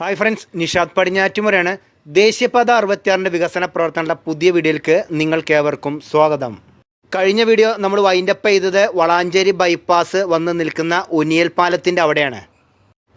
Hi friends Nishad പടിഞ്ഞാറ്റുമുറയാണ്. ദേശീയപാത അറുപത്തിയാറിന്റെ വികസന പ്രവർത്തനങ്ങളുടെ പുതിയ വീഡിയോയിലേക്ക് നിങ്ങൾക്കേവർക്കും സ്വാഗതം. കഴിഞ്ഞ വീഡിയോ നമ്മൾ വൈൻഡപ്പ് ചെയ്തത് വളാഞ്ചേരി ബൈപ്പാസ് വന്ന് നിൽക്കുന്ന ഒനിയൽ പാലത്തിന്റെ അവിടെയാണ്.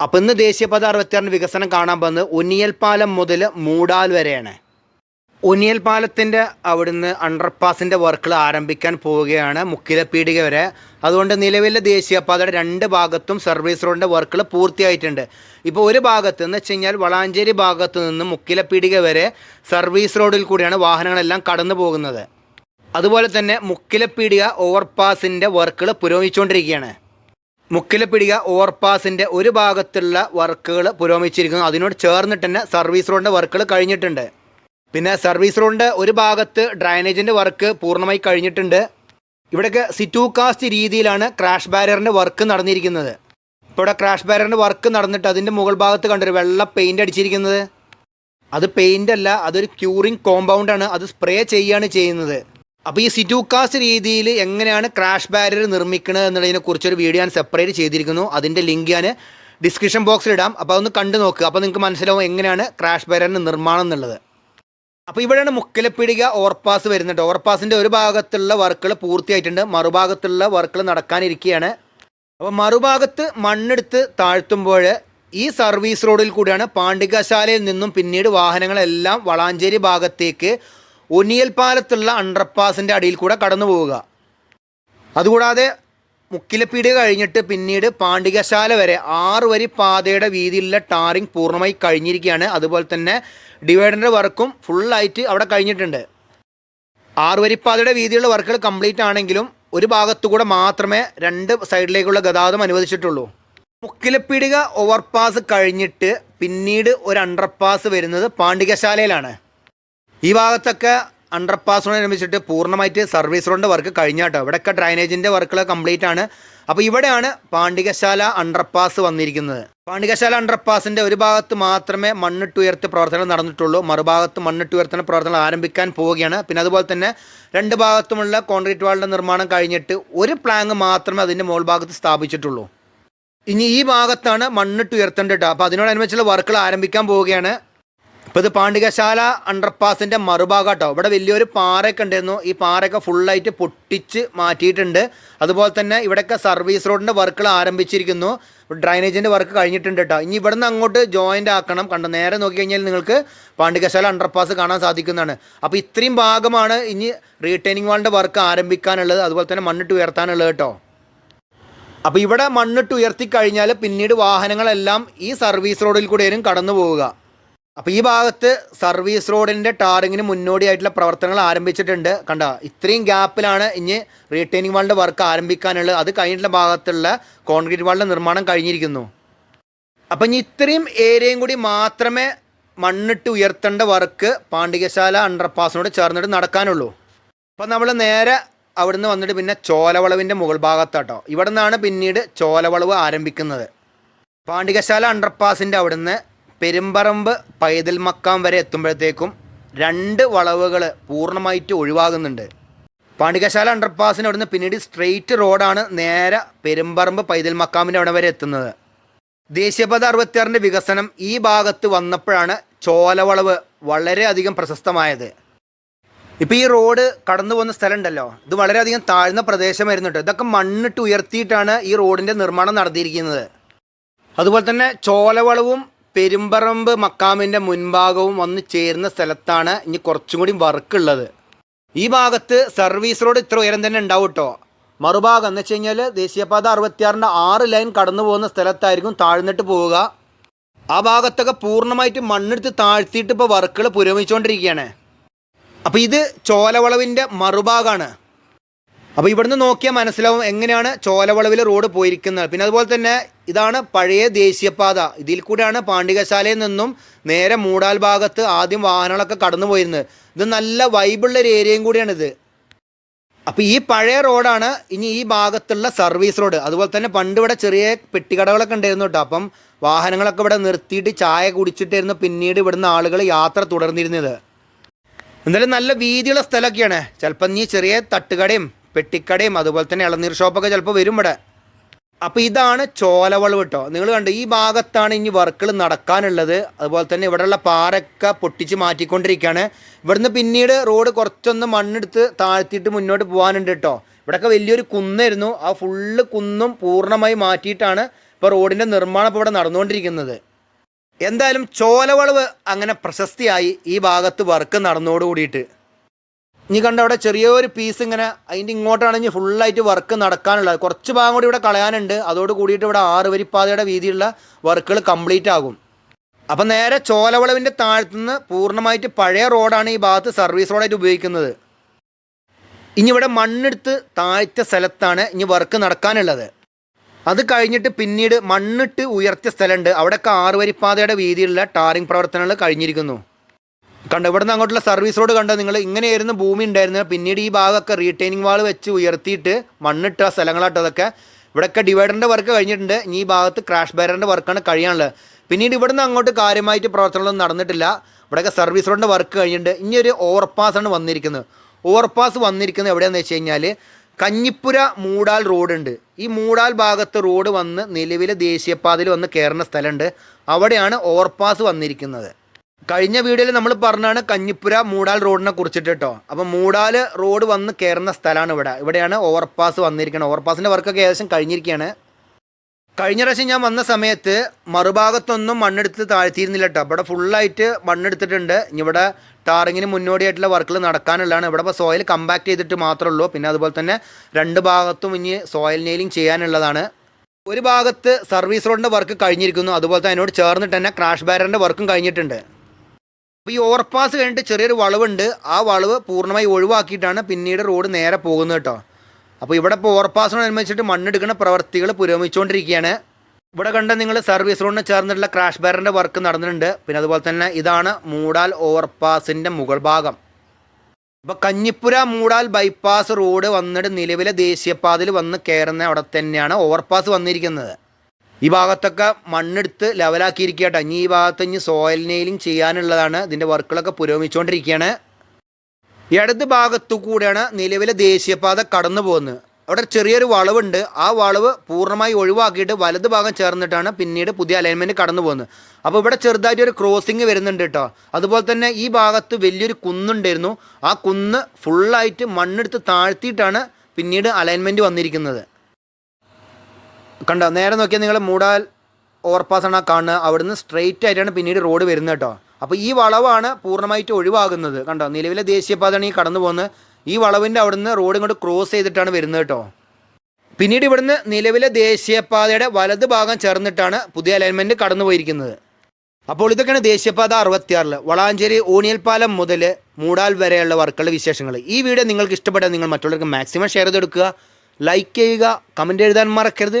അപ്പോൾ ഇന്ന് ദേശീയപാത അറുപത്തിയാറിന്റെ വികസനം കാണാൻ പോകുന്നത് ഒനിയൽ പാലം മുതൽ മൂടാൽ വരെയാണ്. ഉനിയൽ പാലത്തിന്റെ അവിടുന്ന് അണ്ടർപാസിന്റെ വർക്കുകൾ ആരംഭിക്കാൻ പോവുകയാണ് മുക്കിലപ്പീടിക വരെ. അതുകൊണ്ട് നിലവിലെ ദേശീയപാതയുടെ രണ്ട് ഭാഗത്തും സർവീസ് റോഡിന്റെ വർക്കുകൾ പൂർത്തിയായിട്ടുണ്ട്. ഇപ്പോൾ ഒരു ഭാഗത്ത് എന്ന് വെച്ച് കഴിഞ്ഞാൽ വളാഞ്ചേരി ഭാഗത്ത് നിന്ന് മുക്കിലപ്പീടിക വരെ സർവീസ് റോഡിൽ കൂടിയാണ് വാഹനങ്ങളെല്ലാം കടന്നു പോകുന്നത്. അതുപോലെ തന്നെ മുക്കിലപ്പീടിക ഓവർപാസിന്റെ വർക്കുകൾ പുരോഗമിച്ചുകൊണ്ടിരിക്കുകയാണ്. മുക്കിലപ്പിടിക ഓവർപാസിന്റെ ഒരു ഭാഗത്തുള്ള വർക്കുകൾ പുരോഗമിച്ചിരിക്കുന്നു. അതിനോട് ചേർന്നിട്ട് തന്നെ സർവീസ് റോഡിന്റെ വർക്കുകൾ കഴിഞ്ഞിട്ടുണ്ട്. പിന്നെ സർവീസ് റോഡിന്റെ ഒരു ഭാഗത്ത് ഡ്രൈനേജിന്റെ വർക്ക് പൂർണമായി കഴിഞ്ഞിട്ടുണ്ട്. ഇവിടെയൊക്കെ സിറ്റു കാസ്റ്റ് രീതിയിലാണ് ക്രാഷ് ബാരിയറിന്റെ വർക്ക് നടന്നിരിക്കുന്നത്. ഇപ്പോൾ ഇവിടെ ക്രാഷ് ബാരിയറിന്റെ വർക്ക് നടന്നിട്ട് അതിന്റെ മുകൾ ഭാഗത്ത് കണ്ടൊരു വെള്ള പെയിന്റ് അടിച്ചിരിക്കുന്നത്. അത് പെയിന്റ് അല്ല അതൊരു ക്യൂറിങ് കോമ്പൗണ്ടാണ് അത് സ്പ്രേ ചെയ്യുകയാണ് ചെയ്യുന്നത്. അപ്പോൾ ഈ സിറ്റു കാസ്റ്റ് രീതിയിൽ എങ്ങനെയാണ് ക്രാഷ് ബാരിയർ നിർമ്മിക്കുന്നത് എന്നുള്ളതിനെ കുറിച്ചൊരു വീഡിയോ ഞാൻ സെപ്പറേറ്റ് ചെയ്തിരിക്കുന്നു. അതിന്റെ ലിങ്ക് ഞാൻ ഡിസ്ക്രിപ്ഷൻ ബോക്സിൽ ഇടാം. അപ്പോൾ അതൊന്ന് കണ്ടു നോക്കുക അപ്പോൾ നിങ്ങൾക്ക് മനസ്സിലാവും എങ്ങനെയാണ് ക്രാഷ് ബാരിയറിന്റെ നിർമ്മാണം എന്നുള്ളത്. അപ്പോൾ ഇവിടെയാണ് മുക്കിലപ്പിടിക ഓവർപാസ് വരുന്നുണ്ട് ഓവർപാസിന്റെ ഒരു ഭാഗത്തുള്ള വർക്കുകൾ പൂർത്തിയായിട്ടുണ്ട്. മറുഭാഗത്തുള്ള വർക്കുകൾ നടക്കാനിരിക്കുകയാണ്. അപ്പോൾ മറുഭാഗത്ത് മണ്ണെടുത്ത് താഴ്ത്തുമ്പോൾ ഈ സർവീസ് റോഡിൽ കൂടിയാണ് പാണ്ഡികശാലയിൽ നിന്നും പിന്നീട് വാഹനങ്ങളെല്ലാം വളാഞ്ചേരി ഭാഗത്തേക്ക് ഒനിയൽ പാലത്തുള്ള അണ്ടർപാസിന്റെ അടിയിൽ കൂടെ കടന്നു പോവുക അതുകൂടാതെ മുക്കിലപ്പീടിക കഴിഞ്ഞിട്ട് പിന്നീട് പാണ്ഡികശാല വരെ ആറ് വരി പാതയുടെ വീതിയിലുള്ള ടാറിങ് പൂർണമായി കഴിഞ്ഞിരിക്കുകയാണ്. അതുപോലെ തന്നെ ഡിവൈഡറിന്റെ വർക്കും ഫുള്ളായിട്ട് അവിടെ കഴിഞ്ഞിട്ടുണ്ട്. ആറ് വരി പാതയുടെ വീതിയുള്ള വർക്കുകൾ കംപ്ലീറ്റ് ആണെങ്കിലും ഒരു ഭാഗത്തുകൂടെ മാത്രമേ രണ്ട് സൈഡിലേക്കുള്ള ഗതാഗതം അനുവദിച്ചിട്ടുള്ളൂ. മുക്കിലപ്പീടിക ഓവർപാസ് കഴിഞ്ഞിട്ട് പിന്നീട് ഒരു അണ്ടർപാസ് വരുന്നത് പാണ്ഡികശാലയിലാണ്. ഈ ഭാഗത്തൊക്കെ അണ്ടർപാസിനോടനുബന്ധിച്ചിട്ട് പൂർണമായിട്ട് സർവീസ് റോഡിന്റെ വർക്ക് കഴിഞ്ഞാട്ടോ ഇവിടെയൊക്കെ ഡ്രൈനേജിന്റെ വർക്കുകൾ കംപ്ലീറ്റ് ആണ്. അപ്പോൾ ഇവിടെയാണ് പാണ്ഡികശാല അണ്ടർപാസ് വന്നിരിക്കുന്നത്. പാണ്ഡികശാല അണ്ടർപാസിന്റെ ഒരു ഭാഗത്ത് മാത്രമേ മണ്ണിട്ടുയർത്തി പ്രവർത്തനം നടന്നിട്ടുള്ളൂ. മറുഭാഗത്ത് മണ്ണിട്ടുയർത്തുന്ന പ്രവർത്തനം ആരംഭിക്കാൻ പോവുകയാണ്. പിന്നെ അതുപോലെ തന്നെ രണ്ട് ഭാഗത്തുമുള്ള കോൺക്രീറ്റ് വാളിന്റെ നിർമ്മാണം കഴിഞ്ഞിട്ട് ഒരു പ്ലാങ് മാത്രമേ അതിന്റെ മുകൾ ഭാഗത്ത് സ്ഥാപിച്ചിട്ടുള്ളൂ. ഇനി ഈ ഭാഗത്താണ് മണ്ണിട്ട് ഉയർത്തേണ്ടത് അപ്പോൾ അതിനോടനുബന്ധിച്ചുള്ള വർക്കുകൾ ആരംഭിക്കാൻ പോവുകയാണ്. ഇപ്പോൾ ഇത് പാണ്ഡികശാല അണ്ടർപാസിന്റെ മറുഭാഗം കേട്ടോ ഇവിടെ വലിയൊരു പാറയൊക്കെ ഉണ്ടായിരുന്നു. ഈ പാറയൊക്കെ ഫുള്ളായിട്ട് പൊട്ടിച്ച് മാറ്റിയിട്ടുണ്ട്. അതുപോലെ തന്നെ ഇവിടെയൊക്കെ സർവീസ് റോഡിന്റെ വർക്കുകൾ ആരംഭിച്ചിരിക്കുന്നു. ഡ്രൈനേജിന്റെ വർക്ക് കഴിഞ്ഞിട്ടുണ്ട് കേട്ടോ ഇനി ഇവിടുന്ന് അങ്ങോട്ട് ജോയിന്റ് ആക്കണം. കണ്ടോ നേരെ നോക്കി കഴിഞ്ഞാൽ നിങ്ങൾക്ക് പാണ്ഡികശാല അണ്ടർപാസ് കാണാൻ സാധിക്കുന്നതാണ്. അപ്പോൾ ഇത്രയും ഭാഗമാണ് ഇനി റീറ്റൈനിങ് വാളിന്റെ വർക്ക് ആരംഭിക്കാനുള്ളത്. അതുപോലെ തന്നെ മണ്ണിട്ട് ഉയർത്താനുള്ളത് കേട്ടോ അപ്പോൾ ഇവിടെ മണ്ണിട്ട് ഉയർത്തി കഴിഞ്ഞാൽ പിന്നീട് വാഹനങ്ങളെല്ലാം ഈ സർവീസ് റോഡിൽ കൂടെയും കടന്നു പോവുക അപ്പോൾ ഈ ഭാഗത്ത് സർവീസ് റോഡിന്റെ ടാറിങ്ങിന് മുന്നോടിയായിട്ടുള്ള പ്രവർത്തനങ്ങൾ ആരംഭിച്ചിട്ടുണ്ട്. കണ്ട? ഇത്രയും ഗ്യാപ്പിലാണ് ഇനി റീറ്റെയിനിങ് വാളിന്റെ വർക്ക് ആരംഭിക്കാനുള്ളത്. അത് കഴിഞ്ഞിട്ടുള്ള ഭാഗത്തുള്ള കോൺക്രീറ്റ് വാളിന്റെ നിർമ്മാണം കഴിഞ്ഞിരിക്കുന്നു. അപ്പം ഇനി ഇത്രയും ഏരിയയും കൂടി മാത്രമേ മണ്ണിട്ട് ഉയർത്തേണ്ട വർക്ക് പാണ്ഡികശാല അണ്ടർപാസിനോട് ചേർന്നിട്ട് നടക്കാനുള്ളൂ. അപ്പം നമ്മൾ നേരെ അവിടുന്ന് വന്നിട്ട് പിന്നെ ചോലവളവിന്റെ മുകൾ ഭാഗത്താട്ടോ. ഇവിടെ നിന്നാണ് പിന്നീട് ചോലവളവ് ആരംഭിക്കുന്നത്. പാണ്ഡികശാല അണ്ടർപാസിന്റെ അവിടുന്ന് പെരുമ്പറമ്പ് പൈതൽ മക്കാം വരെ എത്തുമ്പോഴത്തേക്കും രണ്ട് വളവുകൾ പൂർണമായിട്ട് ഒഴിവാകുന്നുണ്ട്. പാണ്ഡികശാല അണ്ടർപാസിന് അവിടുന്ന് പിന്നീട് സ്ട്രെയിറ്റ് റോഡാണ് നേരെ പെരുമ്പറമ്പ് പൈതൽ മക്കാമിന്റെ അവിടെ വരെ എത്തുന്നത്. ദേശീയപാത അറുപത്തിയാറിന്റെ വികസനം ഈ ഭാഗത്ത് വന്നപ്പോഴാണ് ചോലവളവ് വളരെയധികം പ്രശസ്തമായത്. ഇപ്പോൾ ഈ റോഡ് കടന്നു പോകുന്ന സ്ഥലം ഉണ്ടല്ലോ ഇത് വളരെയധികം താഴ്ന്ന പ്രദേശമായിരുന്നു കേട്ടോ. ഇതൊക്കെ മണ്ണിട്ട് ഉയർത്തിയിട്ടാണ് ഈ റോഡിന്റെ നിർമ്മാണം നടത്തിയിരിക്കുന്നത്. അതുപോലെ തന്നെ ചോലവളവും പെരുമ്പറമ്പ് മക്കാമിന്റെ മുൻഭാഗവും വന്ന് ചേരുന്ന സ്ഥലത്താണ് ഇനി കുറച്ചും കൂടി വർക്ക് ഉള്ളത് ഈ ഭാഗത്ത് സർവീസ് റോഡ് ഇത്ര ഉയരം തന്നെ ഉണ്ടാവും കേട്ടോ. മറുഭാഗം എന്ന് വെച്ച് കഴിഞ്ഞാൽ ദേശീയപാത അറുപത്തിയാറിന്റെ ആറ് ലൈൻ കടന്നു പോകുന്ന സ്ഥലത്തായിരിക്കും താഴ്ന്നിട്ട് പോവുക. ആ ഭാഗത്തൊക്കെ പൂർണമായിട്ട് മണ്ണെടുത്ത് താഴ്ത്തിയിട്ട് ഇപ്പോൾ വർക്കുകൾ പുരോഗമിച്ചുകൊണ്ടിരിക്കുകയാണ്. അപ്പോൾ ഇത് ചോലവളവിന്റെ മറുഭാഗമാണ് അപ്പോൾ ഇവിടുന്ന് നോക്കിയാൽ മനസ്സിലാവും എങ്ങനെയാണ് ചോലവളവിൽ റോഡ് പോയിരിക്കുന്നത്. പിന്നെ അതുപോലെ തന്നെ ഇതാണ് പഴയ ദേശീയപാത. ഇതിൽ കൂടെയാണ് പാണ്ഡികശാലയിൽ നിന്നും നേരെ മൂടാൽ ഭാഗത്ത് ആദ്യം വാഹനങ്ങളൊക്കെ കടന്നു പോയിരുന്നത്. ഇത് നല്ല വൈബുള്ള ഒരു ഏരിയയും ഇത്. അപ്പോൾ ഈ പഴയ റോഡാണ് ഇനി ഈ ഭാഗത്തുള്ള സർവീസ് റോഡ്. അതുപോലെ തന്നെ പണ്ട് ഇവിടെ ചെറിയ പെട്ടിക്കടകളൊക്കെ ഉണ്ടായിരുന്നു കേട്ടോ. അപ്പം വാഹനങ്ങളൊക്കെ ഇവിടെ നിർത്തിയിട്ട് ചായ കുടിച്ചിട്ടായിരുന്നു പിന്നീട് ഇവിടുന്ന് ആളുകൾ യാത്ര തുടർന്നിരുന്നത്. എന്തായാലും നല്ല വീതിയുള്ള സ്ഥലമൊക്കെയാണ്. ചിലപ്പം നീ ചെറിയ തട്ടുകടയും പെട്ടിക്കടയും അതുപോലെ തന്നെ ഇളനീർ ഷോപ്പൊക്കെ ചിലപ്പോൾ വരും ഇവിടെ. അപ്പോൾ ഇതാണ് ചോലവളവ് കേട്ടോ. നിങ്ങൾ കണ്ടു ഈ ഭാഗത്താണ് ഇനി വർക്കുകൾ നടക്കാനുള്ളത്. അതുപോലെ തന്നെ ഇവിടെയുള്ള പാറയൊക്കെ പൊട്ടിച്ച് മാറ്റിക്കൊണ്ടിരിക്കുകയാണ്. ഇവിടുന്ന് പിന്നീട് റോഡ് കുറച്ചൊന്ന് മണ്ണെടുത്ത് താഴ്ത്തിയിട്ട് മുന്നോട്ട് പോകാനുണ്ട് കേട്ടോ. ഇവിടെയൊക്കെ വലിയൊരു കുന്നായിരുന്നു. ആ ഫുള്ള് കുന്നും പൂർണമായി മാറ്റിയിട്ടാണ് ഇപ്പോൾ റോഡിന്റെ നിർമ്മാണം ഇപ്പോൾ ഇവിടെ നടന്നുകൊണ്ടിരിക്കുന്നത്. എന്തായാലും ചോലവളവ് അങ്ങനെ പ്രശസ്തിയായി ഈ ഭാഗത്ത് വർക്ക് നടന്നോട് ഇനി കണ്ട അവിടെ ചെറിയൊരു പീസ് ഇങ്ങനെ അതിന്റെ ഇങ്ങോട്ടാണെങ്കിൽ ഫുള്ളായിട്ട് വർക്ക് നടക്കാനുള്ളത്. കുറച്ച് ഭാഗം കൂടി ഇവിടെ കളയാനുണ്ട്. അതോട് കൂടിയിട്ട് ഇവിടെ ആറ് വരിപ്പാതയുടെ വീതിയുള്ള വർക്കുകൾ കംപ്ലീറ്റ് ആകും. അപ്പം നേരെ ചോലവളവിന്റെ താഴത്തുനിന്ന് പൂർണമായിട്ട് പഴയ റോഡാണ് ഈ ഭാഗത്ത് സർവീസ് റോഡായിട്ട് ഉപയോഗിക്കുന്നത്. ഇനി ഇവിടെ മണ്ണെടുത്ത് താഴ്ത്ത സ്ഥലത്താണ് ഇനി വർക്ക് നടക്കാനുള്ളത്. അത് കഴിഞ്ഞിട്ട് പിന്നീട് മണ്ണിട്ട് ഉയർത്തിയ സ്ഥലമുണ്ട്. അവിടെയൊക്കെ ആറുവരിപ്പാതയുടെ വീതിയിലുള്ള ടാറിംഗ് പ്രവർത്തനങ്ങൾ കഴിഞ്ഞിരിക്കുന്നു. കണ്ടോ ഇവിടെ നിന്ന് അങ്ങോട്ടുള്ള സർവീസ് റോഡ് കണ്ടോ നിങ്ങൾ? ഇങ്ങനെയായിരുന്നു ഭൂമി ഉണ്ടായിരുന്നത്. പിന്നീട് ഈ ഭാഗമൊക്കെ റീറ്റെയിനിങ് വാൾ വെച്ച് ഉയർത്തിയിട്ട് മണ്ണിട്ട സ്ഥലങ്ങളാട്ടോ അതൊക്കെ ഇവിടെയൊക്കെ ഡിവൈഡറിന്റെ വർക്ക് കഴിഞ്ഞിട്ടുണ്ട്. ഇനി ഈ ഭാഗത്ത് ക്രാഷ് ബാരറിന്റെ വർക്കാണ് കഴിയാനുള്ളത്. പിന്നീട് ഇവിടുന്ന് അങ്ങോട്ട് കാര്യമായിട്ട് പ്രവർത്തനങ്ങളൊന്നും നടന്നിട്ടില്ല. ഇവിടെയൊക്കെ സർവീസ് റോഡിന്റെ വർക്ക് കഴിഞ്ഞിട്ടുണ്ട്. ഇനി ഒരു ഓവർപാസ് ആണ് വന്നിരിക്കുന്നത്. ഓവർപാസ് വന്നിരിക്കുന്നത് എവിടെയാണെന്ന് വെച്ച് കഴിഞ്ഞാൽ കഞ്ഞിപ്പുര മൂടാൽ റോഡുണ്ട് ഈ മൂടാൽ ഭാഗത്ത് റോഡ് വന്ന് നിലവിലെ ദേശീയപാതയിൽ വന്ന് കയറുന്ന സ്ഥലമുണ്ട്. അവിടെയാണ് ഓവർപാസ് വന്നിരിക്കുന്നത്. കഴിഞ്ഞ വീഡിയോയിൽ നമ്മൾ പറഞ്ഞാണ് കഞ്ഞിപ്പുര മൂടാൽ റോഡിനെ കുറിച്ചിട്ട് കേട്ടോ അപ്പം മൂടാൽ റോഡ് വന്ന് കയറുന്ന സ്ഥലമാണ് ഇവിടെ. ഇവിടെയാണ് ഓവർപാസ് വന്നിരിക്കുന്നത് ഓവർപാസിന്റെ വർക്കൊക്കെ ഏകദേശം കഴിഞ്ഞിരിക്കുകയാണ് കഴിഞ്ഞ പ്രാവശ്യം ഞാൻ വന്ന സമയത്ത് മറുഭാഗത്തൊന്നും മണ്ണെടുത്ത് താഴ്ത്തിയിരുന്നില്ല കേട്ടോ ഇവിടെ ഫുള്ളായിട്ട് മണ്ണെടുത്തിട്ടുണ്ട്. ഇവിടെ ടാറിങ്ങിന് മുന്നോടിയായിട്ടുള്ള വർക്കുകൾ നടക്കാനുള്ളതാണ്. ഇവിടെ ഇപ്പോൾ സോയിൽ കമ്പാക്ട് ചെയ്തിട്ട് മാത്രമേ ഉള്ളൂ. പിന്നെ അതുപോലെ തന്നെ രണ്ട് ഭാഗത്തും ഇനി സോയിൽ നെയിലിംഗ് ചെയ്യാനുള്ളതാണ്. ഒരു ഭാഗത്ത് സർവീസ് റോഡിന്റെ വർക്ക് കഴിഞ്ഞിരിക്കുന്നു. അതുപോലെ തന്നെ അതിനോട് ചേർന്നിട്ട് തന്നെ ക്രാഷ് ബാരറിന്റെ വർക്കും കഴിഞ്ഞിട്ടുണ്ട്. അപ്പോൾ ഈ ഓവർപാസ് കഴിഞ്ഞിട്ട് ചെറിയൊരു വളവുണ്ട്. ആ വളവ് പൂർണമായി ഒഴിവാക്കിയിട്ടാണ് പിന്നീട് റോഡ് നേരെ പോകുന്നത് കേട്ടോ. അപ്പോൾ ഇവിടെ ഇപ്പോൾ ഓവർപാസിനോടനുബന്ധിച്ചിട്ട് മണ്ണെടുക്കുന്ന പ്രവൃത്തികൾ പുരോഗമിച്ചുകൊണ്ടിരിക്കുകയാണ്. ഇവിടെ കണ്ട നിങ്ങൾ സർവീസ് റോഡിന് ചേർന്നിട്ടുള്ള ക്രാഷ് ബാരറിന്റെ വർക്ക് നടന്നിട്ടുണ്ട്. പിന്നെ അതുപോലെ തന്നെ ഇതാണ് മൂടാൽ ഓവർപാസിന്റെ മുകൾ ഭാഗം. അപ്പോൾ കഞ്ഞിപ്പുര മൂടാൽ ബൈപ്പാസ് റോഡ് വന്നിട്ട് നിലവിലെ ദേശീയപാതയിൽ വന്ന് കയറുന്ന അവിടെ തന്നെയാണ് ഓവർപാസ് വന്നിരിക്കുന്നത്. ഈ ഭാഗത്തൊക്കെ മണ്ണെടുത്ത് ലെവലാക്കിയിരിക്കട്ടെ ഇനി ഈ ഭാഗത്ത് ഇനി സോയിൽ നെയിലിംഗ് ചെയ്യാനുള്ളതാണ് ഇതിന്റെ വർക്കുകളൊക്കെ പുരോഗമിച്ചുകൊണ്ടിരിക്കുകയാണ്. ഇടത് ഭാഗത്തു കൂടെയാണ് നിലവിലെ ദേശീയപാത കടന്നു പോകുന്നത്. അവിടെ ചെറിയൊരു വളവുണ്ട്. ആ വളവ് പൂർണമായി ഒഴിവാക്കിയിട്ട് വലത് ഭാഗം ചേർന്നിട്ടാണ് പിന്നീട് പുതിയ അലൈൻമെന്റ് കടന്നു പോകുന്നത്. അപ്പോൾ ഇവിടെ ചെറുതായിട്ട് ഒരു ക്രോസിങ് വരുന്നുണ്ട് കേട്ടോ. അതുപോലെ തന്നെ ഈ ഭാഗത്ത് വലിയൊരു കുന്നുണ്ടായിരുന്നു. ആ കുന്ന് ഫുള്ളായിട്ട് മണ്ണെടുത്ത് താഴ്ത്തിയിട്ടാണ് പിന്നീട് അലൈൻമെന്റ് വന്നിരിക്കുന്നത്. കണ്ടോ നേരെ നോക്കിയാൽ നിങ്ങൾ മൂടാൽ ഓവർപാസ് ആണ് ആ കാണുന്നത്. അവിടുന്ന് സ്ട്രെയിറ്റ് ആയിട്ടാണ് പിന്നീട് റോഡ് വരുന്നത് കേട്ടോ. അപ്പോൾ ഈ വളവാണ് പൂർണമായിട്ട് ഒഴിവാകുന്നത്. കണ്ടോ നിലവിലെ ദേശീയപാതയാണ് ഈ കടന്നു പോകുന്നത്. ഈ വളവിന്റെ അവിടുന്ന് റോഡ് ഇങ്ങോട്ട് ക്രോസ് ചെയ്തിട്ടാണ് വരുന്നത് കേട്ടോ. പിന്നീട് ഇവിടുന്ന് നിലവിലെ ദേശീയപാതയുടെ വലത് ഭാഗം ചേർന്നിട്ടാണ് പുതിയ അലൈൻമെന്റ് കടന്നു പോയിരിക്കുന്നത്. അപ്പോൾ ഇതൊക്കെയാണ് ദേശീയപാത അറുപത്തിയാറിൽ വളാഞ്ചേരി ഓണിയൽപാലം മുതൽ മൂടാൽ വരെയുള്ള വർക്കുകളുടെ വിശേഷങ്ങൾ. ഈ വീഡിയോ നിങ്ങൾക്ക് ഇഷ്ടപ്പെട്ടാൽ നിങ്ങൾ മറ്റുള്ളവർക്ക് മാക്സിമം ഷെയർ ചെയ്തെടുക്കുക. ലൈക്ക് ചെയ്യുക കമന്റ് എഴുതാൻ മറക്കരുത്.